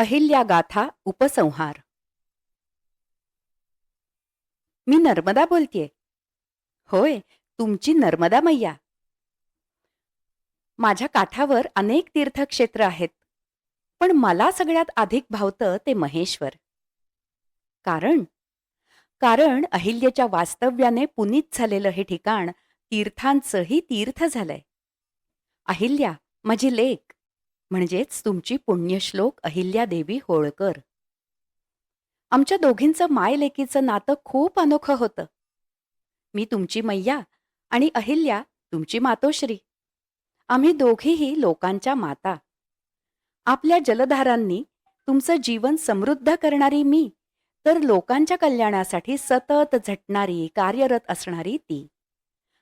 अहिल्या गाथा उपसंहार. मी नर्मदा बोलतेय. होय तुमची नर्मदा मैया. माझ्या काठावर अनेक तीर्थक्षेत्र आहेत पण मला सगळ्यात अधिक भावतं ते महेश्वर. कारण कारण अहिल्याच्या वास्तव्याने पुनीत झालेलं हे ठिकाण तीर्थांचंही तीर्थ झालंय. अहिल्या माझी लेख म्हणजेच तुमची पुण्यश्लोक अहिल्यादेवी होळकर. आमच्या दोघींचं मायलेकीचं नातं खूप अनोखं होतं. मी तुमची मैया आणि अहिल्या तुमची मातोश्री. आम्ही दोघीही लोकांच्या माता. आपल्या जलधारांनी तुमचं जीवन समृद्ध करणारी मी तर लोकांच्या कल्याणासाठी सतत झटणारी कार्यरत असणारी ती.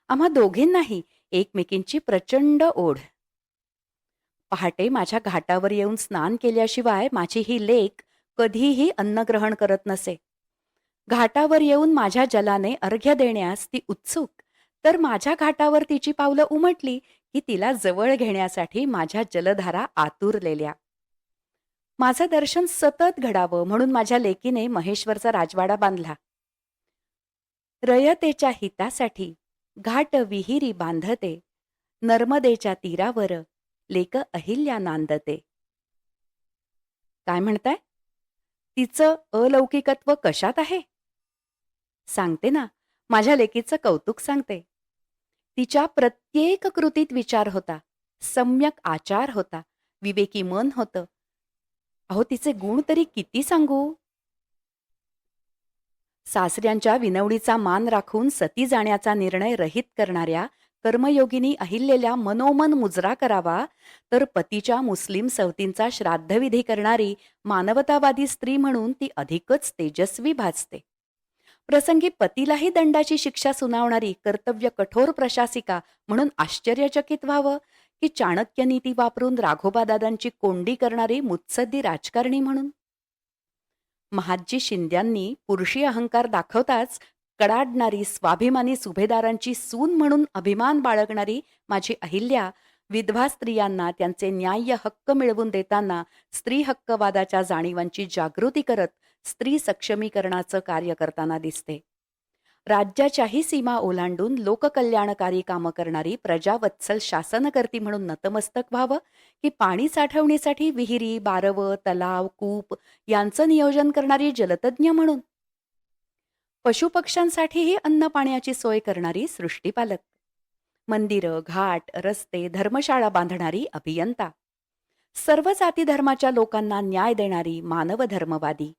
आम्हा दोघींनाही एकमेकींची प्रचंड ओढ. पहाटे माझ्या घाटावर येऊन स्नान केल्याशिवाय माझी ही लेक कधीही अन्न ग्रहण करत नसे. घाटावर येऊन माझ्या जलाने अर्घ्य देण्यास ती उत्सुक तर माझ्या घाटावर तिची पावलं उमटली की तिला जवळ घेण्यासाठी माझ्या जलधारा आतुरलेल्या. माझं दर्शन सतत घडावं म्हणून माझ्या लेकीने महेश्वरचा राजवाडा बांधला. रयतेच्या हितासाठी घाट विहिरी बांधते नर्मदेच्या तीरावर लेक अहिल्या नांदते काय म्हणताय? तिचं अलौकिकत्व कशात आहे? सांगते ना माझ्या लेकीचं कौतुक सांगते. तिच्या प्रत्येक कृतीत विचार होता सम्यक आचार होता विवेकी मन होतं. अहो तिचे गुण तरी किती सांगू? सासऱ्यांच्या विनवडीचा मान राखून सती जाण्याचा निर्णय रहित करणाऱ्या कर्मयोगिनी अहिल्येला मनोमन मुजरा करावा तर पतीच्या मुस्लिम सवतींचा श्राद्धविधी करणारी मानवतावादी स्त्री म्हणून ती अधिकच तेजस्वी भाजते प्रसंगी पतीलाही दंडाची शिक्षा सुनावणारी कर्तव्य कठोर प्रशासिका म्हणून आश्चर्यचकित व्हावं की चाणक्य नीती वापरून राघोबादादांची कोंडी करणारी मुत्सद्दी राजकारणी म्हणून? महादजी शिंद्यांनी पुरुषी अहंकार दाखवताच कडाडणारी स्वाभिमानी सुभेदारांची सून म्हणून अभिमान बाळगणारी माझी अहिल्या विधवा स्त्रियांना त्यांचे न्याय्य हक्क मिळवून देताना स्त्री हक्कवादाच्या जाणीवांची जागृती करत स्त्री सक्षमीकरणाचं कार्य करताना दिसते. राज्याच्याही सीमा ओलांडून लोककल्याणकारी कामं करणारी प्रजावत्सल शासनकर्ती म्हणून नतमस्तक व्हावं की पाणी साठवणीसाठी विहिरी बारवं तलाव कूप यांचं नियोजन करणारी जलतज्ञ म्हणून? पशुपक्ष्यांसाठीही अन्न पाण्याची सोय करणारी सृष्टीपालक मंदिरं घाट रस्ते धर्मशाळा बांधणारी अभियंता. सर्व जाती धर्माच्या लोकांना न्याय देणारी मानवधर्मवादी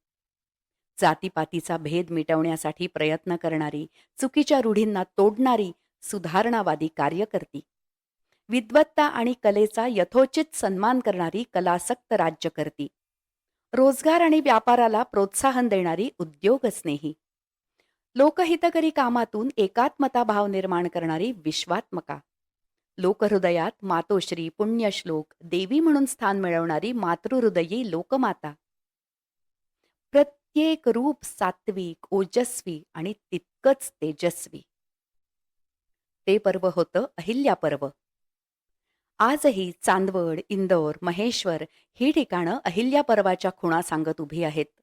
जातीपातीचा भेद मिटवण्यासाठी प्रयत्न करणारी चुकीच्या रूढींना तोडणारी सुधारणावादी कार्यकर्ती. विद्वत्ता आणि कलेचा यथोचित सन्मान करणारी कलासक्त राज्यकर्ती. रोजगार आणि व्यापाराला प्रोत्साहन देणारी उद्योगस्नेही. लोकहितकरी कामातून एकात्मता भाव निर्माण करणारी विश्वात्मका. लोकहृदयात मातोश्री पुण्यश्लोक देवी म्हणून स्थान मिळवणारी मातृहृदयी लोकमाता. प्रत्येक रूप सात्विक ओजस्वी आणि तितकंच तेजस्वी. ते पर्व होतं अहिल्या पर्व. आजही चांदवड इंदोर महेश्वर ही ठिकाणं अहिल्या पर्वाच्या खुणा सांगत उभी आहेत.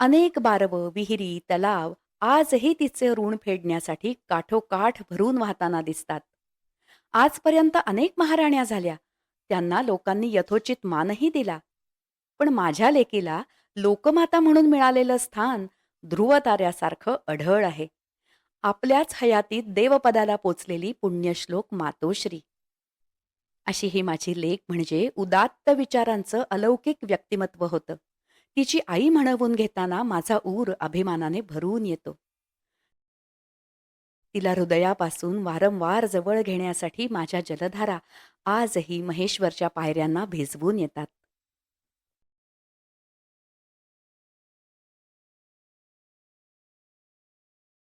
अनेक बारवं विहिरी तलाव आजही तिचे ऋण फेडण्यासाठी काठोकाठ भरून वाहताना दिसतात. आजपर्यंत अनेक महाराण्या झाल्या. त्यांना लोकांनी यथोचित मानही दिला. पण माझ्या लेकीला लोकमाता म्हणून मिळालेलं स्थान ध्रुवताऱ्यासारखं अढळ आहे. आपल्याच हयातीत देवपदाला पोचलेली पुण्यश्लोक मातोश्री. अशी ही माझी लेख म्हणजे उदात्त विचारांचं अलौकिक व्यक्तिमत्व होतं. तिची आई म्हणवून घेताना माझा ऊर अभिमानाने भरून येतो. तिला हृदयापासून वारंवार जवळ घेण्यासाठी माझ्या जलधारा आजही महेश्वरच्या पायऱ्यांना भिजवून येतात.